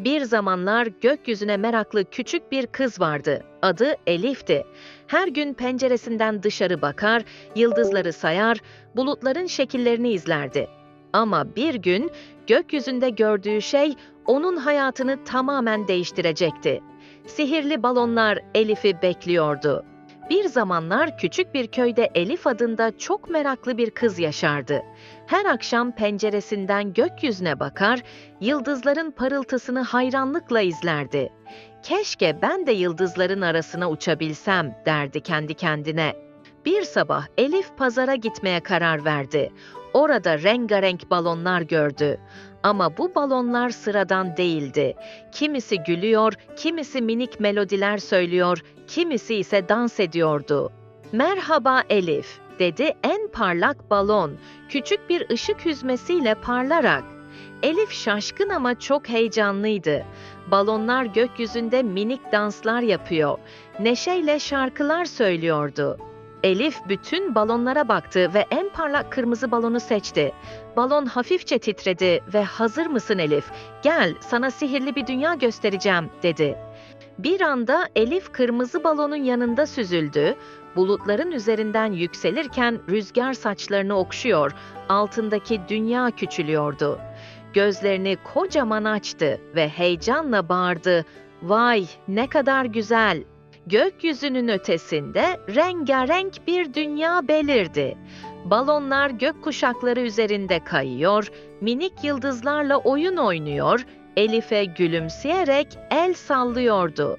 Bir zamanlar gökyüzüne meraklı küçük bir kız vardı. Adı Elif'ti. Her gün penceresinden dışarı bakar, yıldızları sayar, bulutların şekillerini izlerdi. Ama bir gün gökyüzünde gördüğü şey onun hayatını tamamen değiştirecekti. Sihirli balonlar Elif'i bekliyordu. Bir zamanlar küçük bir köyde Elif adında çok meraklı bir kız yaşardı. Her akşam penceresinden gökyüzüne bakar, yıldızların parıltısını hayranlıkla izlerdi. Keşke ben de yıldızların arasına uçabilsem derdi kendi kendine. Bir sabah Elif pazara gitmeye karar verdi. Orada rengarenk balonlar gördü. Ama bu balonlar sıradan değildi. Kimisi gülüyor, kimisi minik melodiler söylüyor, kimisi ise dans ediyordu. Merhaba Elif, dedi en parlak balon, küçük bir ışık hüzmesiyle parlarak. Elif şaşkın ama çok heyecanlıydı. Balonlar gökyüzünde minik danslar yapıyor, neşeyle şarkılar söylüyordu. Elif bütün balonlara baktı ve en parlak kırmızı balonu seçti. Balon hafifçe titredi ve "Hazır mısın Elif? Gel, sana sihirli bir dünya göstereceğim." dedi. Bir anda Elif kırmızı balonun yanında süzüldü. Bulutların üzerinden yükselirken rüzgar saçlarını okşuyor, altındaki dünya küçülüyordu. Gözlerini kocaman açtı ve heyecanla bağırdı. "Vay, ne kadar güzel!" Gökyüzünün ötesinde rengarenk bir dünya belirdi. Balonlar gök kuşakları üzerinde kayıyor, minik yıldızlarla oyun oynuyor, Elif'e gülümseyerek el sallıyordu.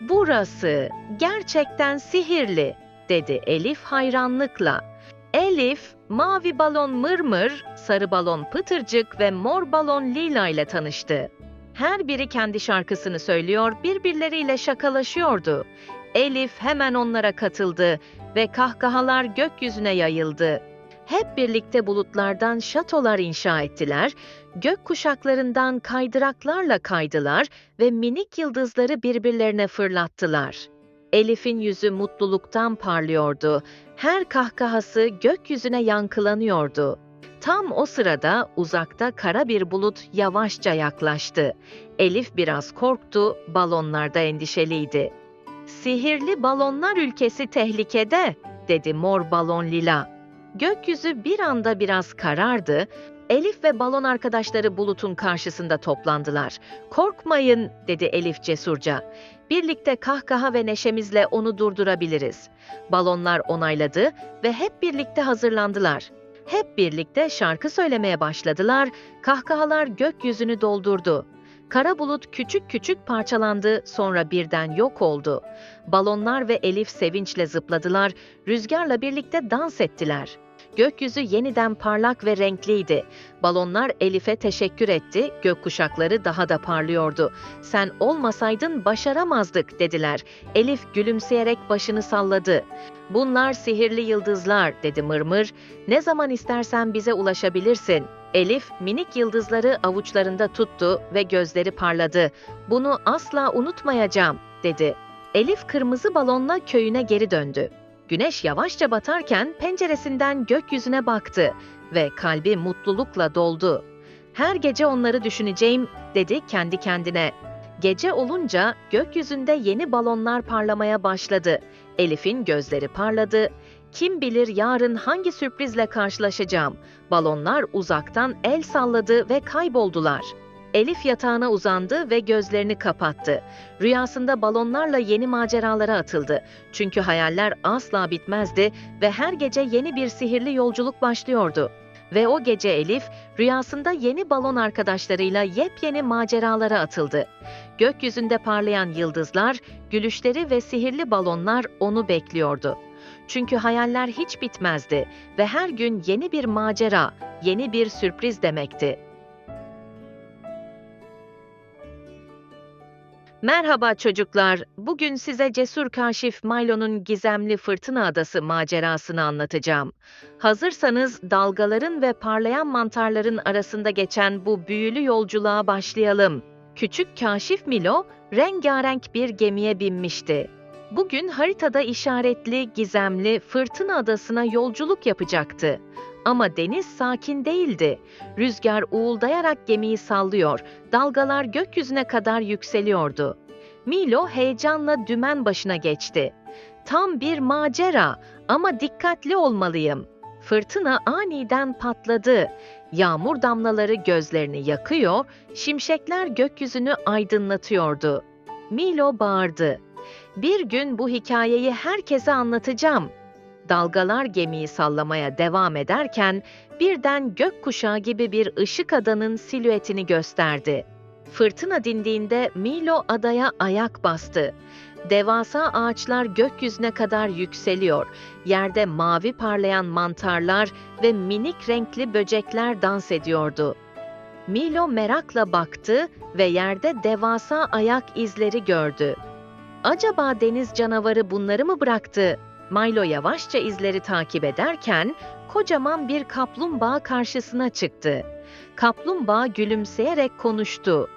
Burası gerçekten sihirli, dedi Elif hayranlıkla. Elif, mavi balon mırmır, sarı balon pıtırcık ve mor balon lila ile tanıştı. Her biri kendi şarkısını söylüyor, birbirleriyle şakalaşıyordu. Elif hemen onlara katıldı ve kahkahalar gökyüzüne yayıldı. Hep birlikte bulutlardan şatolar inşa ettiler, gök kuşaklarından kaydıraklarla kaydılar ve minik yıldızları birbirlerine fırlattılar. Elif'in yüzü mutluluktan parlıyordu. Her kahkahası gökyüzüne yankılanıyordu. Tam o sırada uzakta kara bir bulut yavaşça yaklaştı. Elif biraz korktu, balonlarda endişeliydi. Sihirli balonlar ülkesi tehlikede, dedi mor balon lila. Gökyüzü bir anda biraz karardı. Elif ve balon arkadaşları bulutun karşısında toplandılar. Korkmayın, dedi Elif cesurca. Birlikte kahkaha ve neşemizle onu durdurabiliriz. Balonlar onayladı ve hep birlikte hazırlandılar. Hep birlikte şarkı söylemeye başladılar, kahkahalar gökyüzünü doldurdu. Kara bulut küçük küçük parçalandı, sonra birden yok oldu. Balonlar ve Elif sevinçle zıpladılar, rüzgarla birlikte dans ettiler. Gökyüzü yeniden parlak ve renkliydi. Balonlar Elif'e teşekkür etti, gökkuşakları daha da parlıyordu. Sen olmasaydın başaramazdık dediler. Elif gülümseyerek başını salladı. Bunlar sihirli yıldızlar dedi mırmır. Ne zaman istersen bize ulaşabilirsin. Elif minik yıldızları avuçlarında tuttu ve gözleri parladı. Bunu asla unutmayacağım dedi. Elif kırmızı balonla köyüne geri döndü. Güneş yavaşça batarken penceresinden gökyüzüne baktı ve kalbi mutlulukla doldu. Her gece onları düşüneceğim dedi kendi kendine. Gece olunca gökyüzünde yeni balonlar parlamaya başladı. Elif'in gözleri parladı. Kim bilir yarın hangi sürprizle karşılaşacağım. Balonlar uzaktan el salladı ve kayboldular. Elif yatağına uzandı ve gözlerini kapattı. Rüyasında balonlarla yeni maceralara atıldı. Çünkü hayaller asla bitmezdi ve her gece yeni bir sihirli yolculuk başlıyordu. Ve o gece Elif rüyasında yeni balon arkadaşlarıyla yepyeni maceralara atıldı. Gökyüzünde parlayan yıldızlar, gülüşleri ve sihirli balonlar onu bekliyordu. Çünkü hayaller hiç bitmezdi ve her gün yeni bir macera, yeni bir sürpriz demekti. Merhaba çocuklar. Bugün size cesur kaşif Milo'nun gizemli Fırtına Adası macerasını anlatacağım. Hazırsanız dalgaların ve parlayan mantarların arasında geçen bu büyülü yolculuğa başlayalım. Küçük kaşif Milo rengarenk bir gemiye binmişti. Bugün haritada işaretli, gizemli Fırtına Adası'na yolculuk yapacaktı. Ama deniz sakin değildi. Rüzgar uğuldayarak gemiyi sallıyor, dalgalar gökyüzüne kadar yükseliyordu. Milo heyecanla dümen başına geçti. Tam bir macera ama dikkatli olmalıyım. Fırtına aniden patladı. Yağmur damlaları gözlerini yakıyor, şimşekler gökyüzünü aydınlatıyordu. Milo bağırdı. Bir gün bu hikayeyi herkese anlatacağım. Dalgalar gemiyi sallamaya devam ederken birden gökkuşağı gibi bir ışık adanın silüetini gösterdi. Fırtına dindiğinde Milo adaya ayak bastı. Devasa ağaçlar gökyüzüne kadar yükseliyor. Yerde mavi parlayan mantarlar ve minik renkli böcekler dans ediyordu. Milo merakla baktı ve yerde devasa ayak izleri gördü. Acaba deniz canavarı bunları mı bıraktı? Milo yavaşça izleri takip ederken kocaman bir kaplumbağa karşısına çıktı. Kaplumbağa gülümseyerek konuştu.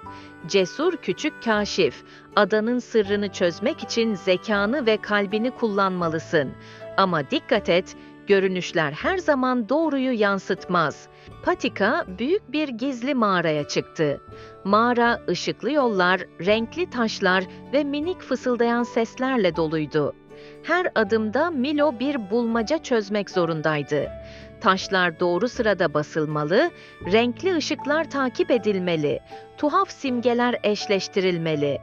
Cesur küçük kaşif, adanın sırrını çözmek için zekanı ve kalbini kullanmalısın. Ama dikkat et, görünüşler her zaman doğruyu yansıtmaz. Patika büyük bir gizli mağaraya çıktı. Mağara ışıklı yollar, renkli taşlar ve minik fısıldayan seslerle doluydu. Her adımda Milo bir bulmaca çözmek zorundaydı. Taşlar doğru sırada basılmalı, renkli ışıklar takip edilmeli, tuhaf simgeler eşleştirilmeli.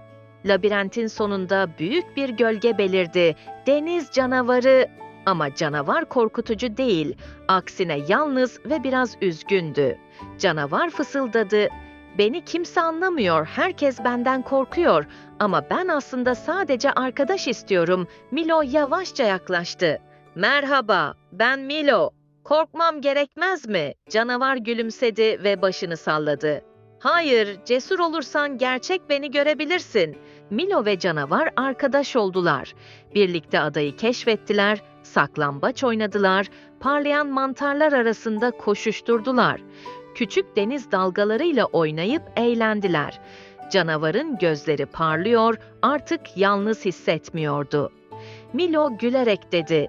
Labirentin sonunda büyük bir gölge belirdi. Deniz canavarı ama canavar korkutucu değil, aksine yalnız ve biraz üzgündü. Canavar fısıldadı. Beni kimse anlamıyor, herkes benden korkuyor ama ben aslında sadece arkadaş istiyorum. Milo yavaşça yaklaştı. Merhaba, ben Milo. Korkmam gerekmez mi? Canavar gülümsedi ve başını salladı. Hayır, cesur olursan gerçek beni görebilirsin. Milo ve canavar arkadaş oldular. Birlikte adayı keşfettiler, saklambaç oynadılar, parlayan mantarlar arasında koşuşturdular. Küçük deniz dalgalarıyla oynayıp eğlendiler. Canavarın gözleri parlıyor, artık yalnız hissetmiyordu. Milo gülerek dedi,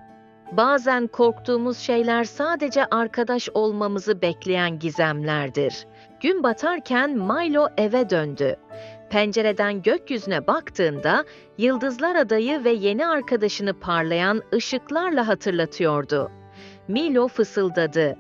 Bazen korktuğumuz şeyler sadece arkadaş olmamızı bekleyen gizemlerdir. Gün batarken Milo eve döndü. Pencereden gökyüzüne baktığında Yıldızlar Adayı ve yeni arkadaşını parlayan ışıklarla hatırlatıyordu. Milo fısıldadı.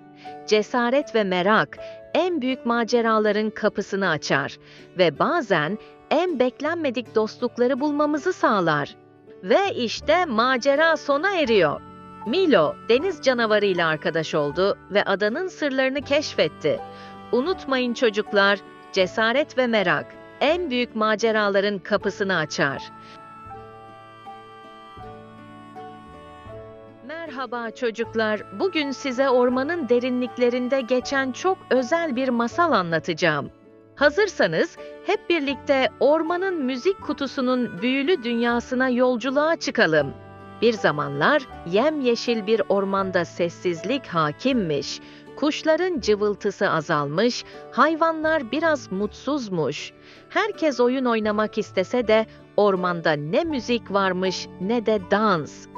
Cesaret ve merak en büyük maceraların kapısını açar ve bazen en beklenmedik dostlukları bulmamızı sağlar. Ve işte macera sona eriyor. Milo, deniz canavarıyla arkadaş oldu ve adanın sırlarını keşfetti. Unutmayın çocuklar, cesaret ve merak en büyük maceraların kapısını açar. Merhaba çocuklar. Bugün size ormanın derinliklerinde geçen çok özel bir masal anlatacağım. Hazırsanız hep birlikte ormanın müzik kutusunun büyülü dünyasına yolculuğa çıkalım. Bir zamanlar yemyeşil bir ormanda sessizlik hakimmiş. Kuşların cıvıltısı azalmış, hayvanlar biraz mutsuzmuş. Herkes oyun oynamak istese de ormanda ne müzik varmış ne de dans.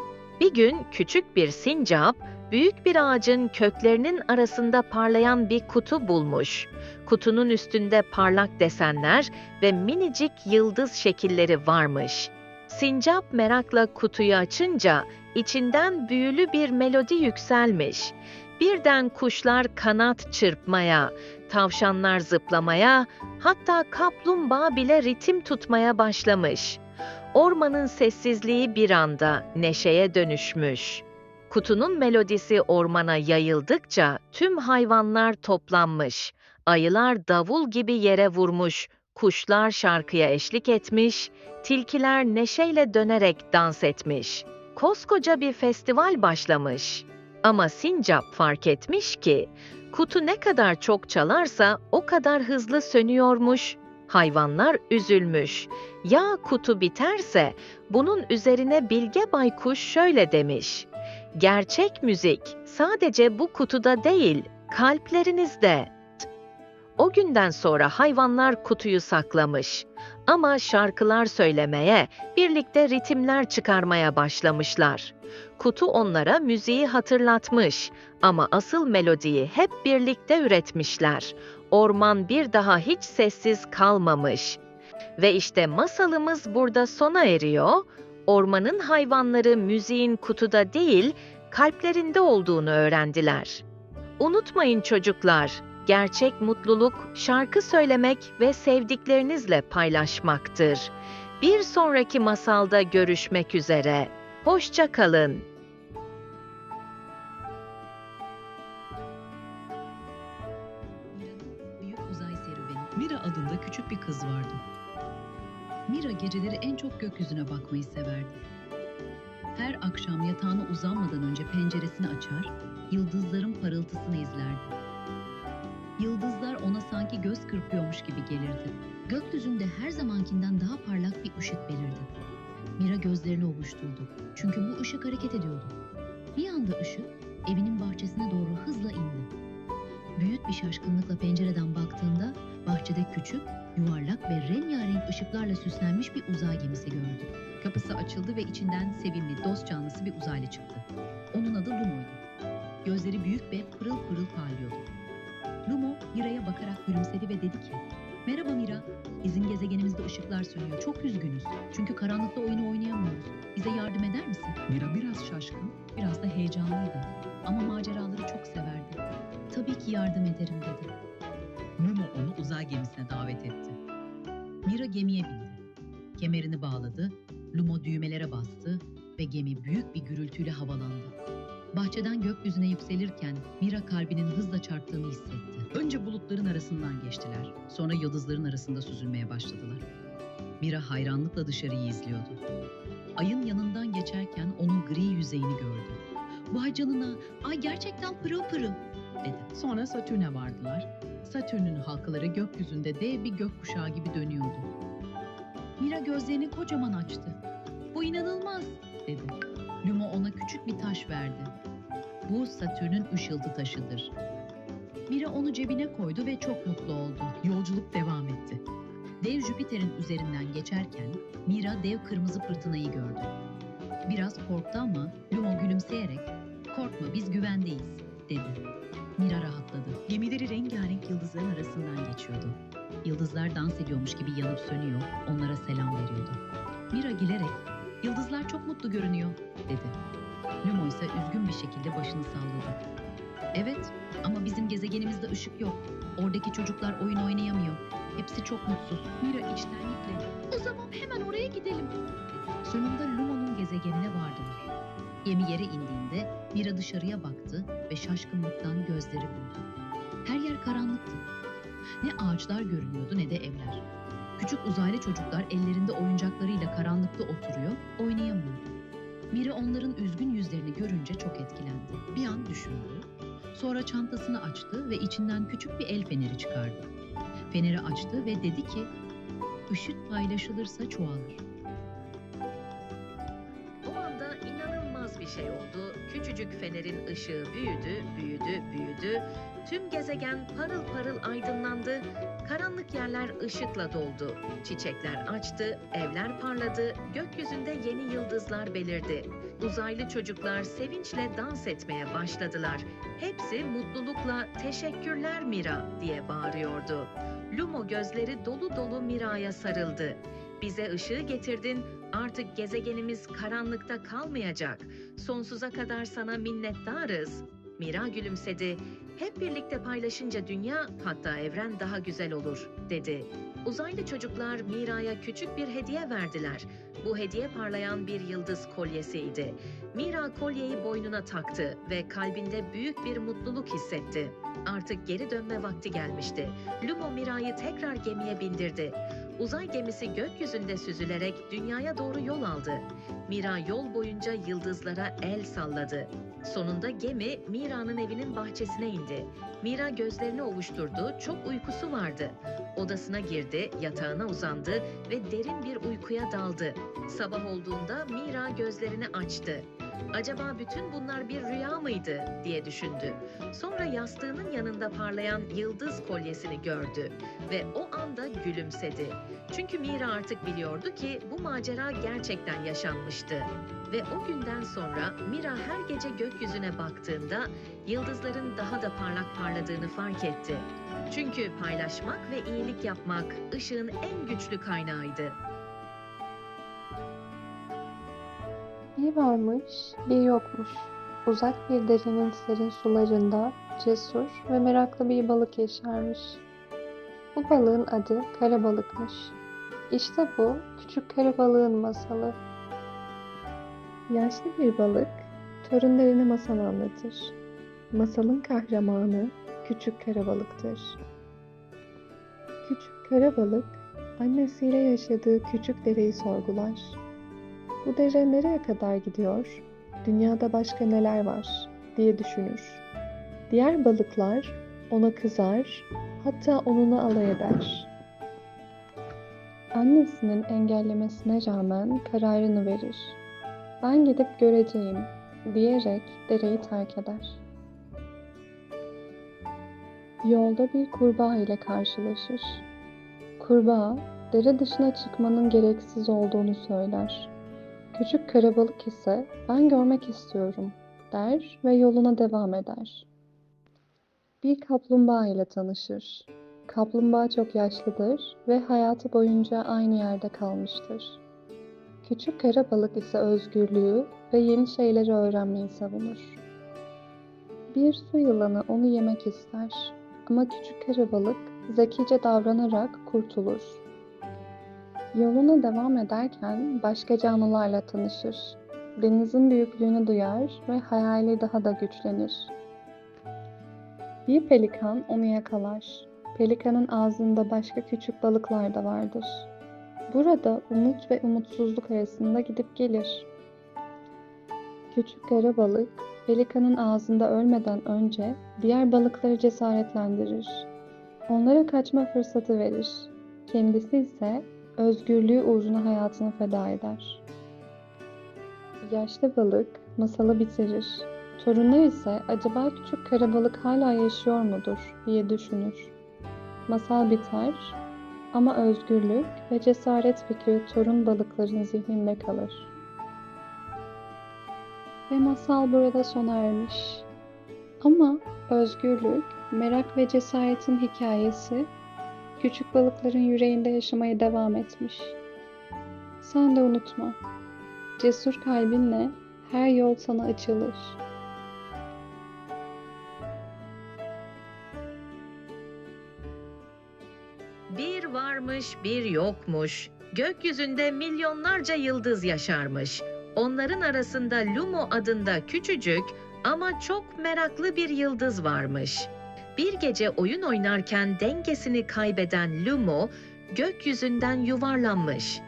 Bir gün küçük bir sincap büyük bir ağacın köklerinin arasında parlayan bir kutu bulmuş. Kutunun üstünde parlak desenler ve minicik yıldız şekilleri varmış. Sincap merakla kutuyu açınca içinden büyülü bir melodi yükselmiş. Birden kuşlar kanat çırpmaya, tavşanlar zıplamaya, hatta kaplumbağa bile ritim tutmaya başlamış. Ormanın sessizliği bir anda neşeye dönüşmüş. Kutunun melodisi ormana yayıldıkça tüm hayvanlar toplanmış. Ayılar davul gibi yere vurmuş, kuşlar şarkıya eşlik etmiş, tilkiler neşeyle dönerek dans etmiş. Koskoca bir festival başlamış. Ama Sincap fark etmiş ki kutu ne kadar çok çalarsa o kadar hızlı sönüyormuş. Hayvanlar üzülmüş. Ya kutu biterse bunun üzerine Bilge Baykuş şöyle demiş. Gerçek müzik sadece bu kutuda değil, kalplerinizde. O günden sonra hayvanlar kutuyu saklamış. Ama şarkılar söylemeye, birlikte ritimler çıkarmaya başlamışlar. Kutu onlara müziği hatırlatmış ama asıl melodiyi hep birlikte üretmişler. Orman bir daha hiç sessiz kalmamış. Ve işte masalımız burada sona eriyor. Ormanın hayvanları müziğin kutuda değil, kalplerinde olduğunu öğrendiler. Unutmayın çocuklar, gerçek mutluluk şarkı söylemek ve sevdiklerinizle paylaşmaktır. Bir sonraki masalda görüşmek üzere. Hoşça kalın. Küçük bir kız vardı. Mira geceleri en çok gökyüzüne bakmayı severdi. Her akşam yatağına uzanmadan önce penceresini açar, yıldızların parıltısını izlerdi. Yıldızlar ona sanki göz kırpıyormuş gibi gelirdi. Gökyüzünde her zamankinden daha parlak bir ışık belirdi. Mira gözlerini ovuşturdu. Çünkü bu ışık hareket ediyordu. Bir anda ışık evinin bahçesine doğru hızla indi. Büyük bir şaşkınlıkla pencereden baktığında bahçede küçük, yuvarlak ve rengarenk ışıklarla süslenmiş bir uzay gemisi gördü. Kapısı açıldı ve içinden sevimli, dost canlısı bir uzaylı çıktı. Onun adı Lumo'ydu. Gözleri büyük ve pırıl pırıl parlıyordu. Lumo Mira'ya bakarak gülümsedi ve dedi ki Merhaba Mira, bizim gezegenimizde ışıklar sönüyor. Çok üzgünüz. Çünkü karanlıkta oyunu oynayamıyoruz. Bize yardım eder misin? Mira biraz şaşkın, biraz da heyecanlıydı. Ama maceraları çok severdi. Tabii ki yardım ederim dedi. Gemiye bindi. Kemerini bağladı, Lumo düğmelere bastı ve gemi büyük bir gürültüyle havalandı. Bahçeden gökyüzüne yükselirken Mira kalbinin hızla çarptığını hissetti. Önce bulutların arasından geçtiler. Sonra yıldızların arasında süzülmeye başladılar. Mira hayranlıkla dışarıyı izliyordu. Ayın yanından geçerken onun gri yüzeyini gördü. Vay canına, ay gerçekten pırıl pırıl dedi. Sonra Satürn'e vardılar. Satürn'ün halkaları gökyüzünde dev bir gökkuşağı gibi dönüyordu. Mira gözlerini kocaman açtı. Bu inanılmaz dedi. Lumo ona küçük bir taş verdi. Bu Satürn'ün ışıltı taşıdır. Mira onu cebine koydu ve çok mutlu oldu. Yolculuk devam etti. Dev Jüpiter'in üzerinden geçerken Mira dev kırmızı fırtınayı gördü. Biraz korktu ama Lumo gülümseyerek "Korkma biz güvendeyiz." dedi. Mira rahatladı. Gemileri rengarenk yıldızların arasından geçiyordu. Yıldızlar dans ediyormuş gibi yanıp sönüyor, onlara selam veriyordu. Mira gülerek, yıldızlar çok mutlu görünüyor, dedi. Lumo ise üzgün bir şekilde başını salladı. Evet ama bizim gezegenimizde ışık yok. Oradaki çocuklar oyun oynayamıyor. Hepsi çok mutsuz. Mira içtenlikle, o zaman hemen oraya gidelim. Sonunda Lumo'nun gezegenine vardılar. Gemi yere indiğinde Mira dışarıya baktı ve şaşkınlıktan gözleri büyüdü. Her yer karanlıktı. Ne ağaçlar görünüyordu ne de evler. Küçük uzaylı çocuklar ellerinde oyuncaklarıyla karanlıkta oturuyor, oynayamıyordu. Mira onların üzgün yüzlerini görünce çok etkilendi. Bir an düşündü. Sonra çantasını açtı ve içinden küçük bir el feneri çıkardı. Feneri açtı ve dedi ki, ışık paylaşılırsa çoğalır. O anda inanılmaz bir şey oldu. Küçücük fenerin ışığı büyüdü, büyüdü, büyüdü. Tüm gezegen parıl parıl aydınlandı. Karanlık yerler ışıkla doldu. Çiçekler açtı, evler parladı, gökyüzünde yeni yıldızlar belirdi. Uzaylı çocuklar sevinçle dans etmeye başladılar. Hepsi mutlulukla "Teşekkürler Mira" diye bağırıyordu. Lumo gözleri dolu dolu Mira'ya sarıldı. Bize ışığı getirdin, artık gezegenimiz karanlıkta kalmayacak. Sonsuza kadar sana minnettarız. Mira gülümsedi. Hep birlikte paylaşınca dünya, hatta evren daha güzel olur, dedi. Uzaylı çocuklar Mira'ya küçük bir hediye verdiler. Bu hediye parlayan bir yıldız kolyesiydi. Mira kolyeyi boynuna taktı ve kalbinde büyük bir mutluluk hissetti. Artık geri dönme vakti gelmişti. Lumo Mira'yı tekrar gemiye bindirdi. Uzay gemisi gökyüzünde süzülerek dünyaya doğru yol aldı. Mira yol boyunca yıldızlara el salladı. Sonunda gemi Mira'nın evinin bahçesine indi. Mira gözlerini ovuşturdu, çok uykusu vardı. Odasına girdi, yatağına uzandı ve derin bir uykuya daldı. Sabah olduğunda Mira gözlerini açtı. Acaba bütün bunlar bir rüya mıydı diye düşündü. Sonra yastığının yanında parlayan yıldız kolyesini gördü ve o anda gülümsedi. Çünkü Mira artık biliyordu ki bu macera gerçekten yaşanmıştı. Ve o günden sonra Mira her gece gökyüzüne baktığında yıldızların daha da parlak parladığını fark etti. Çünkü paylaşmak ve iyilik yapmak ışığın en güçlü kaynağıydı. Bir varmış, bir yokmuş. Uzak bir derenin serin sularında cesur ve meraklı bir balık yaşarmış. Bu balığın adı kara balıkmış. İşte bu küçük kara balığın masalı. Yaşlı bir balık torunlarına masal anlatır. Masalın kahramanı küçük kara balıktır. Küçük kara balık annesiyle yaşadığı küçük dereyi sorgular. Bu dere nereye kadar gidiyor? Dünyada başka neler var diye düşünür. Diğer balıklar ona kızar, hatta onunla alay eder. Annesinin engellemesine rağmen kararını verir. Ben gidip göreceğim diyerek dereyi terk eder. Yolda bir kurbağa ile karşılaşır. Kurbağa, dere dışına çıkmanın gereksiz olduğunu söyler. Küçük karabalık ise ben görmek istiyorum der ve yoluna devam eder. Bir kaplumbağa ile tanışır. Kaplumbağa çok yaşlıdır ve hayatı boyunca aynı yerde kalmıştır. Küçük karabalık ise özgürlüğü ve yeni şeyleri öğrenmeyi savunur. Bir su yılanı onu yemek ister ama küçük karabalık zekice davranarak kurtulur. Yoluna devam ederken başka canlılarla tanışır. Denizin büyüklüğünü duyar ve hayali daha da güçlenir. Bir pelikan onu yakalar. Pelikanın ağzında başka küçük balıklar da vardır. Burada umut ve umutsuzluk arasında gidip gelir. Küçük kara balık pelikanın ağzında ölmeden önce diğer balıkları cesaretlendirir. Onlara kaçma fırsatı verir. Kendisi ise özgürlüğü uğruna hayatını feda eder. Yaşlı balık masalı bitirir. Torunlar ise acaba küçük kara balık hala yaşıyor mudur diye düşünür. Masal biter ama özgürlük ve cesaret fikri torun balıkların zihninde kalır. Ve masal burada sona ermiş. Ama özgürlük, merak ve cesaretin hikayesi küçük balıkların yüreğinde yaşamaya devam etmiş. Sen de unutma. Cesur kalbinle her yol sana açılır. Bir varmış, bir yokmuş. Gökyüzünde milyonlarca yıldız yaşarmış. Onların arasında Lumo adında küçücük ama çok meraklı bir yıldız varmış. Bir gece oyun oynarken dengesini kaybeden Lumo gökyüzünden yuvarlanmış.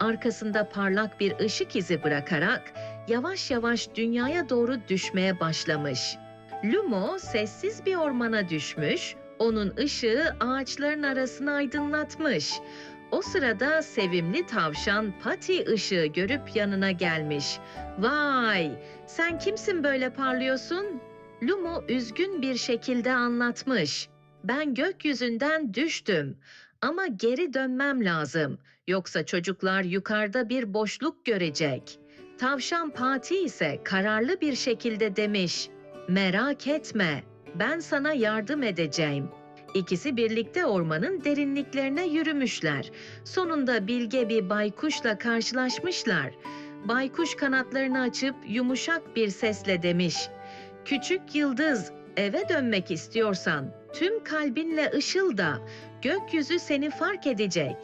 Arkasında parlak bir ışık izi bırakarak yavaş yavaş dünyaya doğru düşmeye başlamış. Lumo sessiz bir ormana düşmüş, onun ışığı ağaçların arasını aydınlatmış. O sırada sevimli tavşan Pati ışığı görüp yanına gelmiş. Vay, sen kimsin böyle parlıyorsun? Lumo üzgün bir şekilde anlatmış. Ben gökyüzünden düştüm ama geri dönmem lazım. Yoksa çocuklar yukarıda bir boşluk görecek. Tavşan Pati ise kararlı bir şekilde demiş. Merak etme, ben sana yardım edeceğim. İkisi birlikte ormanın derinliklerine yürümüşler. Sonunda bilge bir baykuşla karşılaşmışlar. Baykuş kanatlarını açıp yumuşak bir sesle demiş. Küçük yıldız, eve dönmek istiyorsan tüm kalbinle ışılda. Gökyüzü seni fark edecek.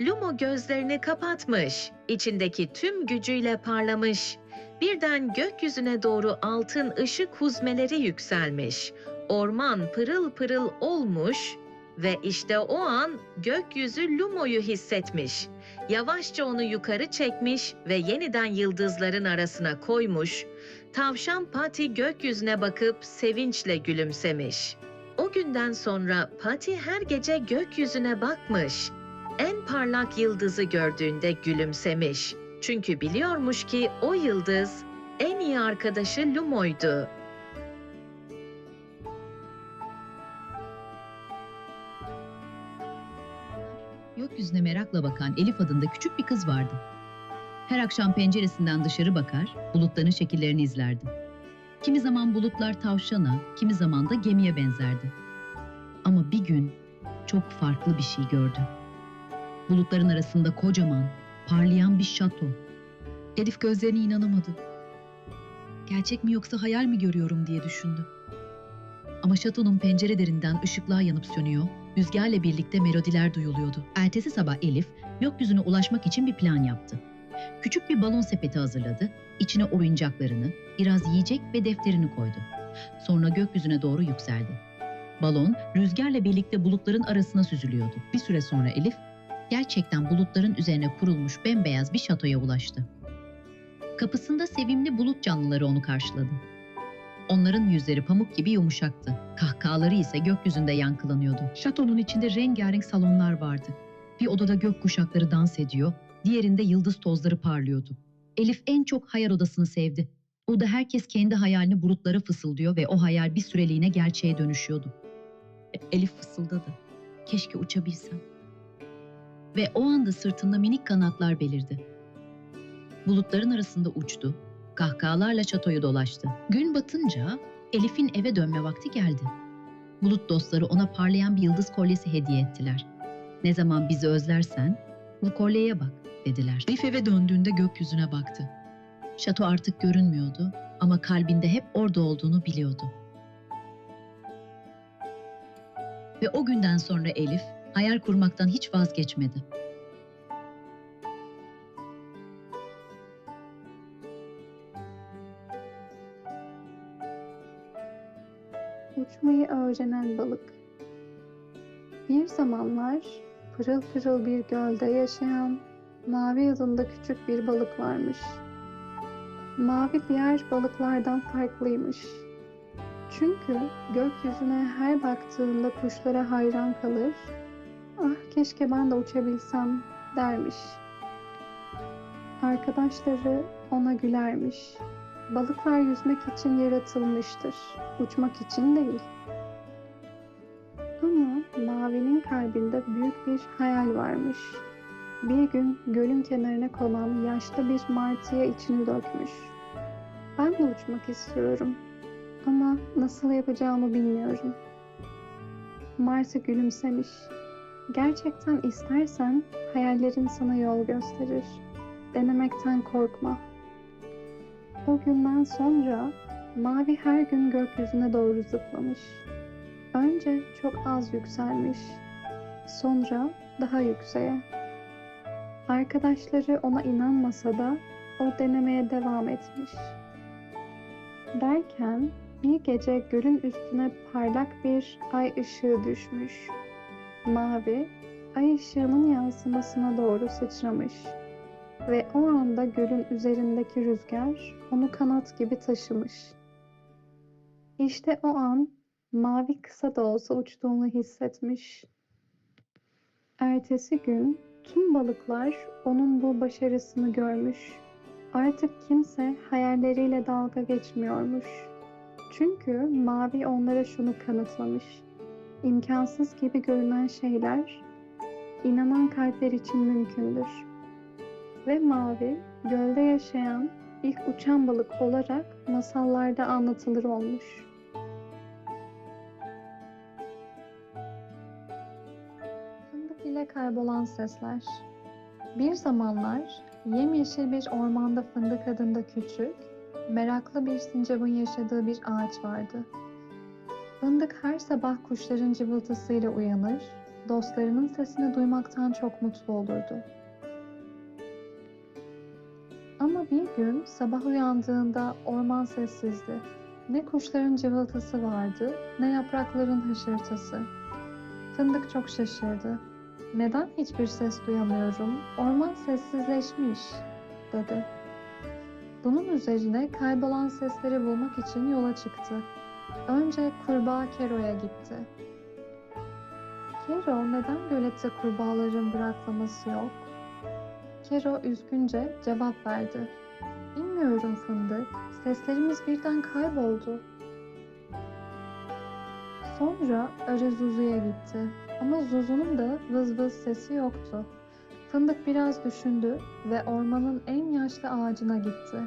Lumo gözlerini kapatmış. içindeki tüm gücüyle parlamış. Birden gökyüzüne doğru altın ışık huzmeleri yükselmiş. Orman pırıl pırıl olmuş ve işte o an gökyüzü Lumo'yu hissetmiş. Yavaşça onu yukarı çekmiş ve yeniden yıldızların arasına koymuş. Tavşan Pati gökyüzüne bakıp sevinçle gülümsemiş. O günden sonra Pati her gece gökyüzüne bakmış. En parlak yıldızı gördüğünde gülümsemiş. Çünkü biliyormuş ki o yıldız en iyi arkadaşı Lumo'ydu. Gökyüzüne merakla bakan Elif adında küçük bir kız vardı. Her akşam penceresinden dışarı bakar, bulutların şekillerini izlerdi. Kimi zaman bulutlar tavşana, kimi zaman da gemiye benzerdi. Ama bir gün çok farklı bir şey gördü. Bulutların arasında kocaman, parlayan bir şato. Elif gözlerine inanamadı. Gerçek mi yoksa hayal mi görüyorum diye düşündü. Ama şatonun pencerelerinden ışıklar yanıp sönüyor, rüzgarla birlikte melodiler duyuluyordu. Ertesi sabah Elif gökyüzüne ulaşmak için bir plan yaptı. Küçük bir balon sepeti hazırladı, içine oyuncaklarını, biraz yiyecek ve defterini koydu. Sonra gökyüzüne doğru yükseldi. Balon rüzgarla birlikte bulutların arasına süzülüyordu. Bir süre sonra Elif gerçekten bulutların üzerine kurulmuş bembeyaz bir şatoya ulaştı. Kapısında sevimli bulut canlıları onu karşıladı. Onların yüzleri pamuk gibi yumuşaktı. Kahkahaları ise gökyüzünde yankılanıyordu. Şatonun içinde rengarenk salonlar vardı. Bir odada gök kuşakları dans ediyor, diğerinde yıldız tozları parlıyordu. Elif en çok hayal odasını sevdi. Orada herkes kendi hayalini bulutlara fısıldıyor ve o hayal bir süreliğine gerçeğe dönüşüyordu. E, Elif fısıldadı. Keşke uçabilsem. Ve o anda sırtında minik kanatlar belirdi. Bulutların arasında uçtu, kahkahalarla çatoyu dolaştı. Gün batınca Elif'in eve dönme vakti geldi. Bulut dostları ona parlayan bir yıldız kolyesi hediye ettiler. Ne zaman bizi özlersen bu kolyeye bak dediler. Elif eve döndüğünde gökyüzüne baktı. Şato artık görünmüyordu ama kalbinde hep orada olduğunu biliyordu. Ve o günden sonra Elif hayal kurmaktan hiç vazgeçmedi. Uçmayı öğrenen balık. Bir zamanlar pırıl pırıl bir gölde yaşayan Mavi adında küçük bir balık varmış. Mavi diğer balıklardan farklıymış. Çünkü gökyüzüne her baktığında kuşlara hayran kalır, ah keşke ben de uçabilsem dermiş. Arkadaşları ona gülermiş. Balıklar yüzmek için yaratılmıştır, uçmak için değil. Mavi'nin kalbinde büyük bir hayal varmış. Bir gün gölün kenarına konan yaşlı bir martıya içini dökmüş. Ben de uçmak istiyorum ama nasıl yapacağımı bilmiyorum. Martı gülümsemiş. Gerçekten istersen hayallerin sana yol gösterir. Denemekten korkma. O günden sonra Mavi her gün gökyüzüne doğru zıplamış. Önce çok az yükselmiş. Sonra daha yükseğe. Arkadaşları ona inanmasa da o denemeye devam etmiş. Derken bir gece gölün üstüne parlak bir ay ışığı düşmüş. Mavi, ay ışığının yansımasına doğru sıçramış ve o anda gölün üzerindeki rüzgar onu kanat gibi taşımış. İşte o an mavi kısa da olsa uçtuğunu hissetmiş. Ertesi gün tüm balıklar onun bu başarısını görmüş. Artık kimse hayalleriyle dalga geçmiyormuş. Çünkü mavi onlara şunu kanıtlamış. İmkansız gibi görünen şeyler inanan kalpler için mümkündür. Ve mavi gölde yaşayan ilk uçan balık olarak masallarda anlatılır olmuş. Kaybolan sesler. Bir zamanlar yemyeşil bir ormanda Fındık adında küçük, meraklı bir sincapın yaşadığı bir ağaç vardı. Fındık her sabah kuşların cıvıltısıyla uyanır, dostlarının sesini duymaktan çok mutlu olurdu. Ama bir gün sabah uyandığında orman sessizdi. Ne kuşların cıvıltısı vardı, ne yaprakların hışırtısı. Fındık çok şaşırdı. Neden hiçbir ses duyamıyorum? Orman sessizleşmiş, dedi. Bunun üzerine kaybolan sesleri bulmak için yola çıktı. Önce kurbağa Kero'ya gitti. Kero, neden gölette kurbağaların bıraklaması yok? Kero üzgünce cevap verdi. Bilmiyorum Fındık. Seslerimiz birden kayboldu. Sonra arı Zuzu'ya gitti. Ama Zuzu'nun da vız vız sesi yoktu. Fındık biraz düşündü ve ormanın en yaşlı ağacına gitti.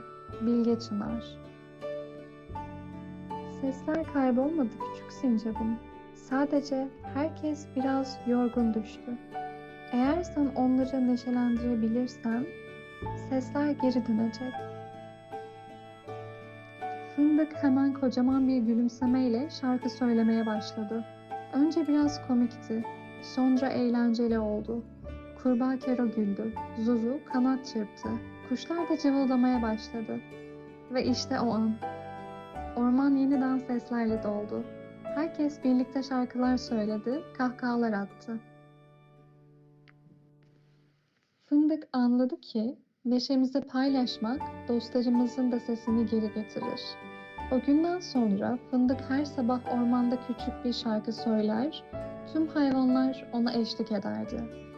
Bilge Çınar. Sesler kaybolmadı küçük sincapım. Sadece herkes biraz yorgun düştü. Eğer sen onları neşelendirebilirsen sesler geri dönecek. Fındık hemen kocaman bir gülümsemeyle şarkı söylemeye başladı. Önce biraz komikti, sonra eğlenceli oldu. Kurbağa Kero güldü, Zuzu kanat çırptı, kuşlar da cıvıldamaya başladı. Ve işte o an. Orman yeniden seslerle doldu. Herkes birlikte şarkılar söyledi, kahkahalar attı. Fındık anladı ki neşemizi paylaşmak dostlarımızın da sesini geri getirir. O günden sonra Fındık her sabah ormanda küçük bir şarkı söyler, tüm hayvanlar ona eşlik ederdi.